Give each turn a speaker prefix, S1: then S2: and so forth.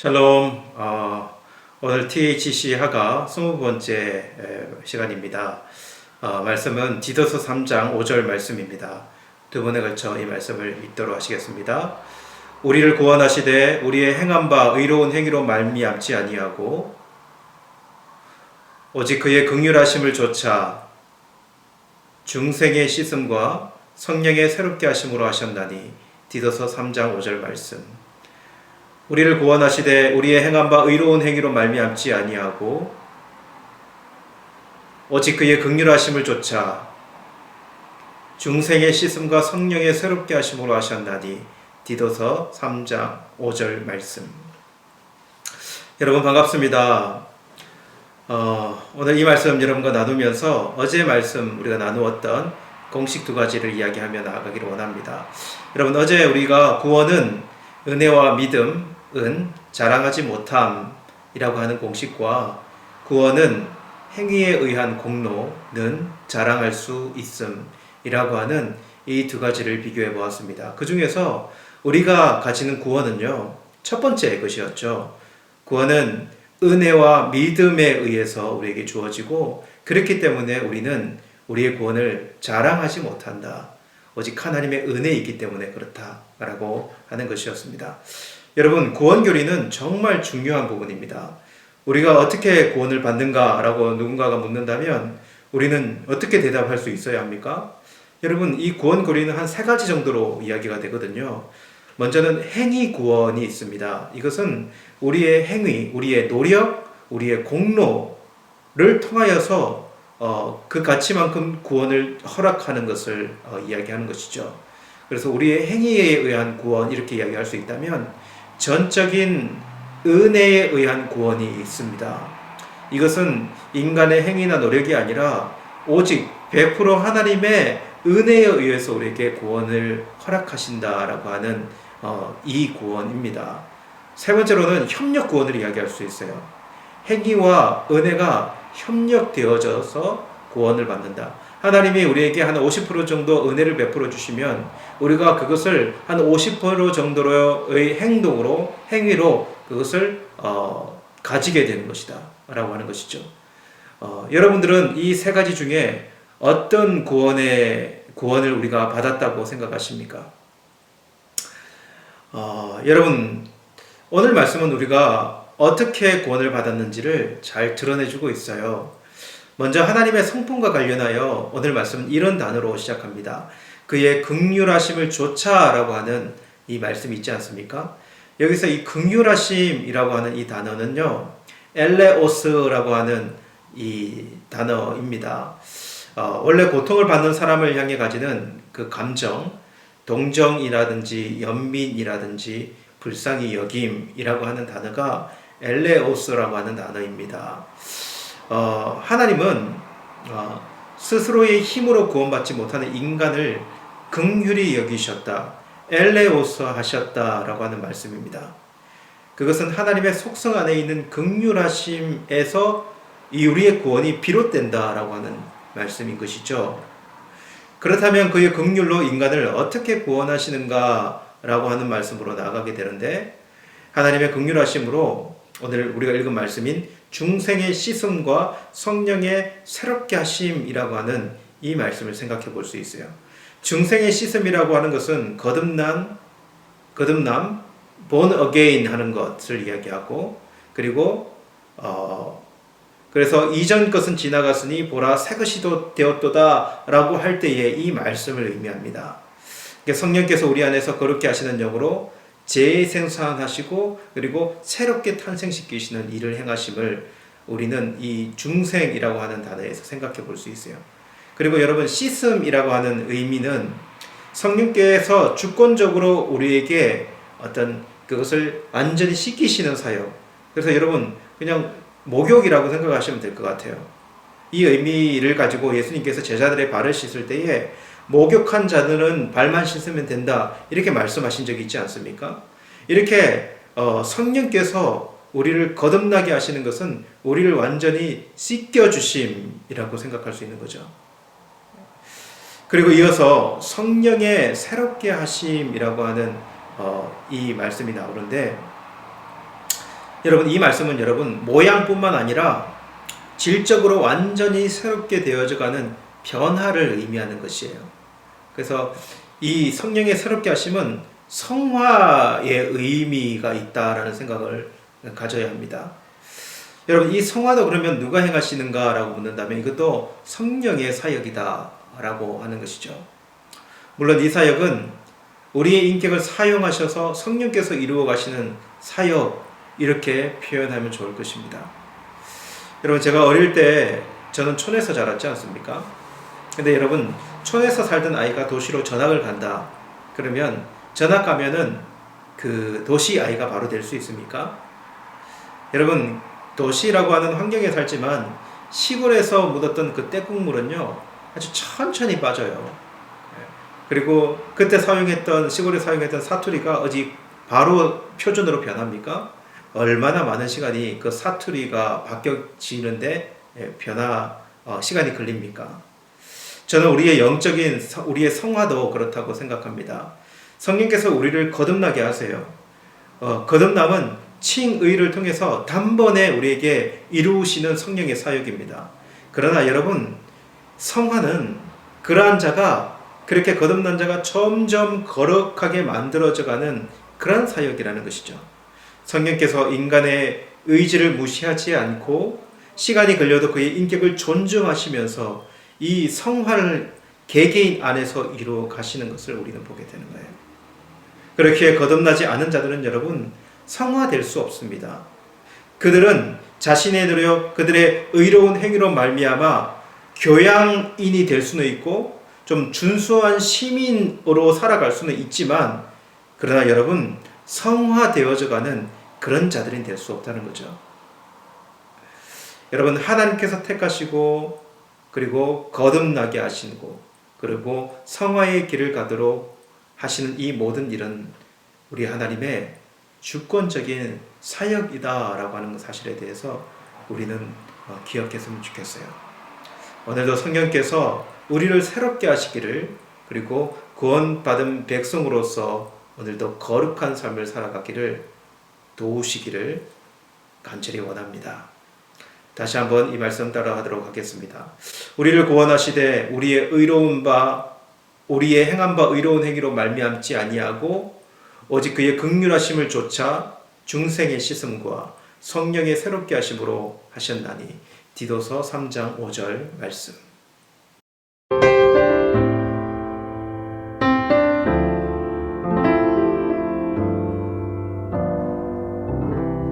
S1: 샬롬. 어, 오늘 THC 하가 20번째 에, 시간입니다. 어, 말씀은 디도서 3장 5절 말씀입니다. 두 번에 걸쳐 이 말씀을 읽도록 하시겠습니다. 우리를 구원하시되 우리의 행한 바 의로운 행위로 말미암지 아니하고 오직 그의 긍휼하심을 조차 중생의 씻음과 성령의 새롭게 하심으로 하셨나니 디도서 3장 5절 말씀. 우리를 구원하시되 우리의 행한 바 의로운 행위로 말미암지 아니하고 오직 그의 극률하심을 조차 중생의 씻음과 성령의 새롭게 하심으로 하셨나니 디도서 3장 5절 말씀. 여러분 반갑습니다. 어, 오늘 이 말씀 여러분과 나누면서 어제 말씀 우리가 나누었던 공식 두 가지를 이야기하며 나아가기를 원합니다. 여러분 어제 우리가 구원은 은혜와 믿음, 은 자랑하지 못함이라고 하는 공식과 구원은 행위에 의한 공로는 자랑할 수 있음이라고 하는 이 두 가지를 비교해 보았습니다. 그 중에서 우리가 가지는 구원은요, 첫 번째 것이었죠. 구원은 은혜와 믿음에 의해서 우리에게 주어지고, 그렇기 때문에 우리는 우리의 구원을 자랑하지 못한다. 오직 하나님의 은혜이기 때문에 그렇다라고 하는 것이었습니다. 여러분, 구원 교리는 정말 중요한 부분입니다. 우리가 어떻게 구원을 받는가 라고 누군가가 묻는다면 우리는 어떻게 대답할 수 있어야 합니까? 여러분, 이 구원 교리는 한 세 가지 정도로 이야기가 되거든요. 먼저는 행위 구원이 있습니다. 이것은 우리의 행위, 우리의 노력, 우리의 공로를 통하여서 어, 그 가치만큼 구원을 허락하는 것을 어, 이야기하는 것이죠. 그래서 우리의 행위에 의한 구원 이렇게 이야기할 수 있다면 전적인 은혜에 의한 구원이 있습니다. 이것은 인간의 행위나 노력이 아니라 오직 100% 하나님의 은혜에 의해서 우리에게 구원을 허락하신다라고 하는 어, 이 구원입니다. 세 번째로는 협력 구원을 이야기할 수 있어요. 행위와 은혜가 협력되어져서 구원을 받는다. 하나님이 우리에게 한 50% 정도 은혜를 베풀어 주시면 우리가 그것을 한 50% 정도의 행동으로 행위로 그것을 어, 가지게 되는 것이다. 라고 하는 것이죠. 어, 여러분들은 이 세 가지 중에 어떤 구원의 구원을 우리가 받았다고 생각하십니까? 어, 여러분 오늘 말씀은 우리가 어떻게 구원을 받았는지를 잘 드러내주고 있어요. 먼저 하나님의 성품과 관련하여 오늘 말씀은 이런 단어로 시작합니다. 그의 극률하심을 조차라고 하는 이 말씀이 있지 않습니까? 여기서 이 극률하심이라고 하는 이 단어는요, 엘레오스라고 하는 이 단어입니다. 어, 원래 고통을 받는 사람을 향해 가지는 그 감정, 동정이라든지 연민이라든지 불쌍히 여김이라고 하는 단어가 엘레오스라고 하는 단어입니다. 어, 하나님은 어, 스스로의 힘으로 구원받지 못하는 인간을 긍휼히 여기셨다. 엘레오스 하셨다라고 하는 말씀입니다. 그것은 하나님의 속성 안에 있는 긍휼하심에서 이 우리의 구원이 비롯된다라고 하는 말씀인 것이죠. 그렇다면 그의 긍휼로 인간을 어떻게 구원하시는가라고 하는 말씀으로 나가게 되는데 하나님의 긍휼하심으로 오늘 우리가 읽은 말씀인 중생의 씻음과 성령의 새롭게 하심이라고 하는 이 말씀을 생각해 볼 수 있어요. 중생의 씻음이라고 하는 것은 거듭난 거듭남 born again 하는 것을 이야기하고 그리고 어 그래서 이전 것은 지나갔으니 보라 새 것이 되었도다라고 할 때에 이 말씀을 의미합니다. 성령께서 우리 안에서 거룩게 하시는 영으로 재생산하시고 그리고 새롭게 탄생시키시는 일을 행하심을 우리는 이 중생이라고 하는 단어에서 생각해 볼 수 있어요. 그리고 여러분 씻음이라고 하는 의미는 성령께서 주권적으로 우리에게 어떤 그것을 완전히 씻기시는 사역. 그래서 여러분 그냥 목욕이라고 생각하시면 될 것 같아요. 이 의미를 가지고 예수님께서 제자들의 발을 씻을 때에 목욕한 자들은 발만 씻으면 된다. 이렇게 말씀하신 적이 있지 않습니까? 이렇게 어, 성령께서 우리를 거듭나게 하시는 것은 우리를 완전히 씻겨 주심이라고 생각할 수 있는 거죠. 그리고 이어서 성령의 새롭게 하심이라고 하는 어, 이 말씀이 나오는데 여러분 이 말씀은 여러분 모양뿐만 아니라 질적으로 완전히 새롭게 되어져가는 변화를 의미하는 것이에요. 그래서 이 성령의 새롭게 하심은 성화의 의미가 있다라는 생각을 가져야 합니다. 여러분 이 성화도 그러면 누가 행하시는가 라고 묻는다면 이것도 성령의 사역이다 라고 하는 것이죠. 물론 이 사역은 우리의 인격을 사용하셔서 성령께서 이루어 가시는 사역 이렇게 표현하면 좋을 것입니다. 여러분 제가 어릴 때 저는 촌에서 자랐지 않습니까? 근데 여러분 촌에서 살던 아이가 도시로 전학을 간다. 그러면 전학 가면은 그 도시 아이가 바로 될 수 있습니까? 여러분 도시라고 하는 환경에 살지만 시골에서 묻었던 그 때국물은요 아주 천천히 빠져요. 예. 그리고 그때 사용했던 시골에 사용했던 사투리가 어디 바로 표준으로 변합니까? 얼마나 많은 시간이 그 사투리가 바뀌어지는데 예, 변화 어, 시간이 걸립니까? 저는 우리의 영적인 서- 우리의 성화도 그렇다고 생각합니다. 성령께서 우리를 거듭나게 하세요. 어, 거듭남은 칭의를 통해서 단번에 우리에게 이루시는 성령의 사역입니다. 그러나 여러분 성화는 그러한 자가 그렇게 거듭난 자가 점점 거룩하게 만들어져가는 그러한 사역이라는 것이죠. 성령께서 인간의 의지를 무시하지 않고 시간이 걸려도 그의 인격을 존중하시면서 이 성화를 개개인 안에서 이루어 가시는 것을 우리는 보게 되는 거예요. 그렇게 거듭나지 않은 자들은 여러분 성화될 수 없습니다. 그들은 자신의 노력, 그들의 의로운 행위로 말미암아 교양인이 될 수는 있고 좀 준수한 시민으로 살아갈 수는 있지만 그러나 여러분 성화되어져가는 그런 자들이 될 수 없다는 거죠. 여러분 하나님께서 택하시고 그리고 거듭나게 하시고 그리고 성화의 길을 가도록 하시는 이 모든 일은 우리 하나님의 주권적인 사역이다라고 하는 사실에 대해서 우리는 어, 기억했으면 좋겠어요. 오늘도 성령께서 우리를 새롭게 하시기를 그리고 구원받은 백성으로서 오늘도 거룩한 삶을 살아가기를 도우시기를 간절히 원합니다. 다시 한번 이 말씀 따라 하도록 하겠습니다. 우리를 구원하시되 우리의 의로운 바 우리의 행한 바 의로운 행위로 말미암지 아니하고 오직 그의 극률하심을 조차 중생의 씻음과 성령의 새롭게 하심으로 하셨나니 디도서 3장 5절 말씀.